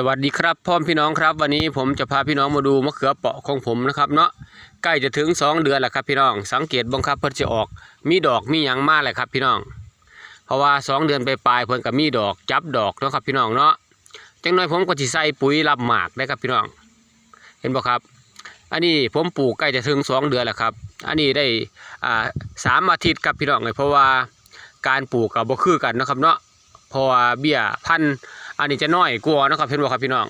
สวัสดีครับพ่อพี่น้องครับ วันนี้ผมจะพาพี่น้องมาดูมะเขือเปราะของผมนะครับเนาะใกล้จะถึง 2 เดือนแล้วครับพี่น้อง สังเกตบังคับเพิ่นจะออก มีดอกมีหยังมากเลยครับพี่น้อง เพราะว่า 2 เดือนไปปลายเพิ่นก็มีดอกจับดอกเนาะครับพี่น้องเนาะจังน้อยผมก็สิใส่ปุ๋ยรับหมากได้ครับพี่น้อง เห็นบ่ครับ อันนี้ผมปลูกใกล้จะถึง 2 เดือนแล้วครับ อันนี้ได้อ่าสามอาทิตย์ครับพี่น้องเลยเพราะว่าการปลูกกับบ่คือกันนะครับเนาะพราะว่าเบี้ยพันธุ์ อันนี้จะน้อยกลัวนะครับเห็นบ่ครับพี่น้อง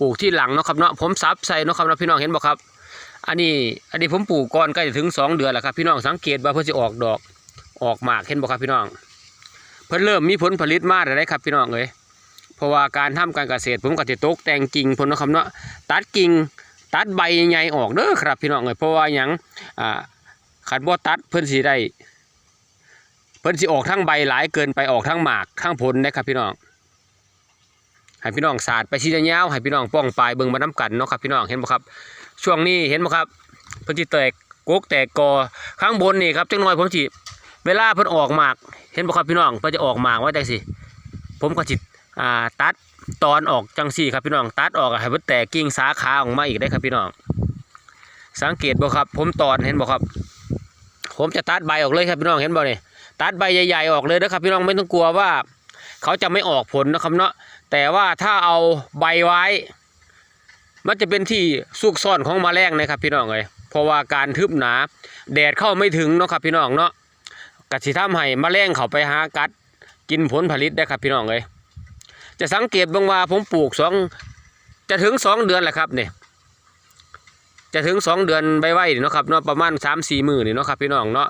ปลูกที่หลังนะครับเนาะผมซับใส่นะครับเนาะพี่น้องเห็นบ่ครับ อันนี้อันนี้ผมปลูกก่อนใกล้จะถึงสองเดือนแล้วครับพี่น้องสังเกตว่าเพิ่นสิออกดอกออกหมากเห็นบ่ครับพี่น้อง เพิ่นเริ่มมีผลผลิตมาแล้วได้ครับพี่น้องเอ้ยเพราะว่าการทำการเกษตรผมก็สิตกแต่งกิ่งเพิ่นะครับเนาะตัดกิ่งตัดใบใหญ่ออกเด้อครับพี่น้องเอ้ยเพราะว่าหยังอ่าขัดบ่ตัดเพิ่นสิได้เพิ่นสิออกทั้งใบหลายเกินไปออกทั้งหมากทั้งผลนะครับพี่น้อง ให้พี่น้องสาดไปชี้ยาวให้พี่น้องป้องปลายเบิ่งมาน้ำกันเนาะครับพี่น้องเห็นบ่ครับ ช่วงนี้เห็นบ่ครับเพิ่นสิแตกกกแตกกอข้างบนนี่ครับจังน้อยผมสิเวลาเพิ่นออกหมาก เห็นบ่ครับพี่น้องเพิ่นจะออกหมากว่าจังซี่ผมก็สิอ่าตัดตอนออกจังซี่ครับพี่น้องตัดออกให้เพิ่นแตกกิ่งสาขาออกมาอีกได้ครับพี่น้อง สังเกตบ่ครับ ผมตอนเห็นบ่ครับ ผมจะตัดใบออกเลยครับพี่น้องเห็นบ่นี่ตัดใบใหญ่ๆออกเลยนะครับพี่น้องไม่ต้องกลัวว่า เขาจะไม่ออกผลนะครับเนาะแต่ว่าถ้าเอาใบไว้ มันจะเป็นที่ซุกซ่อนของมแมลงนะครับพี่น้องเลยเพราะว่าการทึบหนา แดดเข้าไม่ถึงเนาะครับพี่น้องเนาะกสิทำให้มแมลงเขาไปหากัด กินผลผลิตได้ครับพี่น้องเลยจะสังเกตบางว่าผมปลูกสองจะถึงสองเดือนแหละครับเนี่ยจะถึงสองเดือนใบไว้เนาะครับเนาะประมาณสามสี่มือนี่เนาะครับพี่น้องเนาะ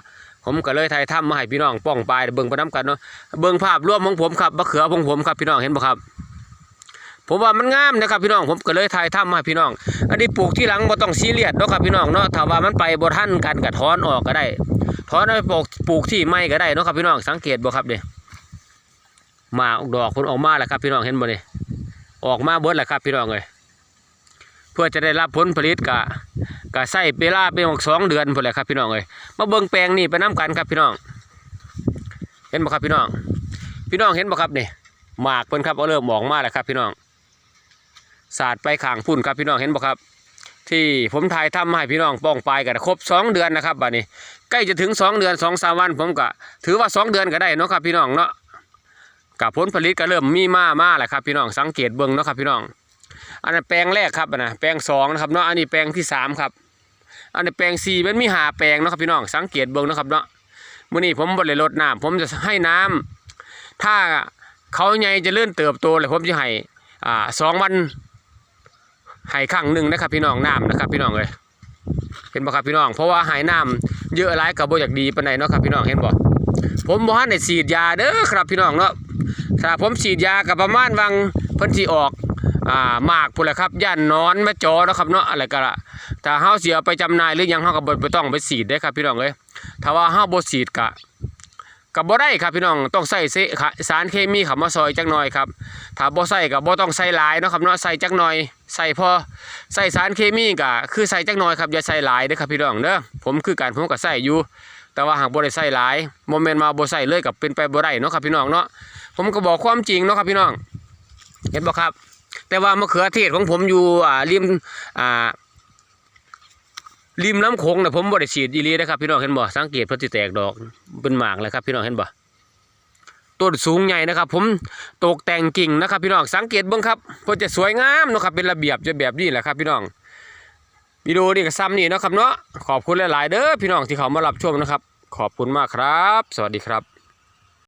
ผมก็เลยไทยถ้ำมาให้พี่น้องป้องปลายเบิ่งไปน้ำกันเนาะเบิ่งภาพรวมของผมครับมะเขือของผมครับพี่น้องเห็นบ่ครับ ผมว่ามันงามนะครับพี่น้องผมก็เลยถ่ายทำมาพี่น้อง อันนี้ปลูกที่หลังบ่ต้องซีเรียสเนาะครับพี่น้องเนาะถ้าว่ามันไปบ่ทันกันก็ถอนออกก็ได้ถอนเอาไปปลูกปลูกที่ใหม่ก็ได้เนาะครับพี่น้องสังเกตบ่ครับเนี่ยหมากดอกผลออกมาแล้วครับพี่น้องเห็นบ่เนี่ยออกมาเบิดแล้วครับพี่น้องเอ้ยเพื่อจะได้รับผลผลิตกะ กะใส่เวลาเป็นสองเดือนพุ่นแหละครับพี่น้องเอ้ยมาเบิ่งแปลงนี่ไปน้กันครับพี่น้อง เห็นบ่ครับพี่น้อง พี่น้องเห็นบ่ครับนี่หมากเพิ่นครับเอาเริ่มออกมาแล้วครับพี่น้องศาสาดไปข้างพุ่นครับพี่น้องเห็นบ่ครับ ที่ผมถ่ายทำให้พี่น้องป้องปลายกันครบสองเดือนนะครับบัดนี้ใกล้จะถึงสองเดือนสองสามวันผมก็ถือว่าสองเดือนก็ได้เนาะครับพี่น้องเนาะกับผลผลิตก็เริ่มมีมามาแหละครับพี่น้องสังเกตเบิ่งเนาะครับพี่น้อง อันนั้นแปลงแรกครับอันนะแปลงสองนะครับเนาะอันนี้แปลงที่สามครับ อันนี้แปลงสี่มันมีหาแปลงนะครับพี่น้องสังเกตเบิ่งนะครับเนาะมื่อนี้ผมบริลดน้ำผมจะให้น้ำถ้าเขาใหญ่จะเลื่อนเติบโตเลยผมจะให้อ่าสองวันให้ครั้งหนึ่งนะครับ พี่น้องน้ำนะครับ พี่น้องเลยเห็นบ่ครับพี่น้อง เพราะว่าให้น้ำเยอะหลายกับโบอยากดีปานใดเนาะครับพี่น้องเห็นบ่ผมบ่ทันได้ฉีดยาเด้อครับพี่น้องเนาะถ้าผมฉีดยากับประมาณวังเพิ่นสิออก อ่าหมากพุ่นแหละครับย่านนอนมาจอเนะครับเนาะอะไรก็ละถ้าเฮาเสียไปจำหนายหรือยังเฮาก็บ่บ่ต้องไปฉีดเด้ครับพี่น้องเอ้ยถ้าว่าห้าบ่ฉีดกะกับบ่ได้ครับพี่น้องต้องใส่เสค่ะสารเคมีข้ามาซอยจักหน่อยครับถ้าบ่ใส่ก็บ่ต้องใส่หลายเนาะครับเนาะใส่จักหน่อย ใส่พอใส่สารเคมีก็คือใส่จักหน่อยครับอย่าใส่หลายเด้อครับพี่น้องเด้อผมคือการผมก็ใส่อยู่ แต่ว่าหากบ่ได้ใส่หลายบ่แม่นมาบ่ใส่เลยก็เป็นไปบ่ได้เนาะครับพี่น้องเนาะผมก็บอกความจริงเนาะครับพี่น้อง เห็นบ่ครับ แต่ว่ามะเขือเทศของผมอยู่อ่าริมอ่าริมน้ำโขงนะผมบ่ได้ฉีดอีหลีนะครับพี่น้องเห็นบ่สังเกตเพิ่นสิแตกดอกเป็นหมากเลยครับพี่น้องเห็นบ่ต้นสูงใหญ่นะครับ ผมตกแต่งกิ่งนะครับ พี่น้องสังเกตบิ่งครับเพิ่นจะสวยงามนะครับเป็นระเบียบจะแบบนี้แหละครับ พี่น้องวิดีโอนี้ก็ซ้ำนี่นะครับเนาะขอบคุณหลาย ๆ เด้อพี่น้องที่เขามารับชมนะครับ ขอบคุณมากครับ สวัสดีครับ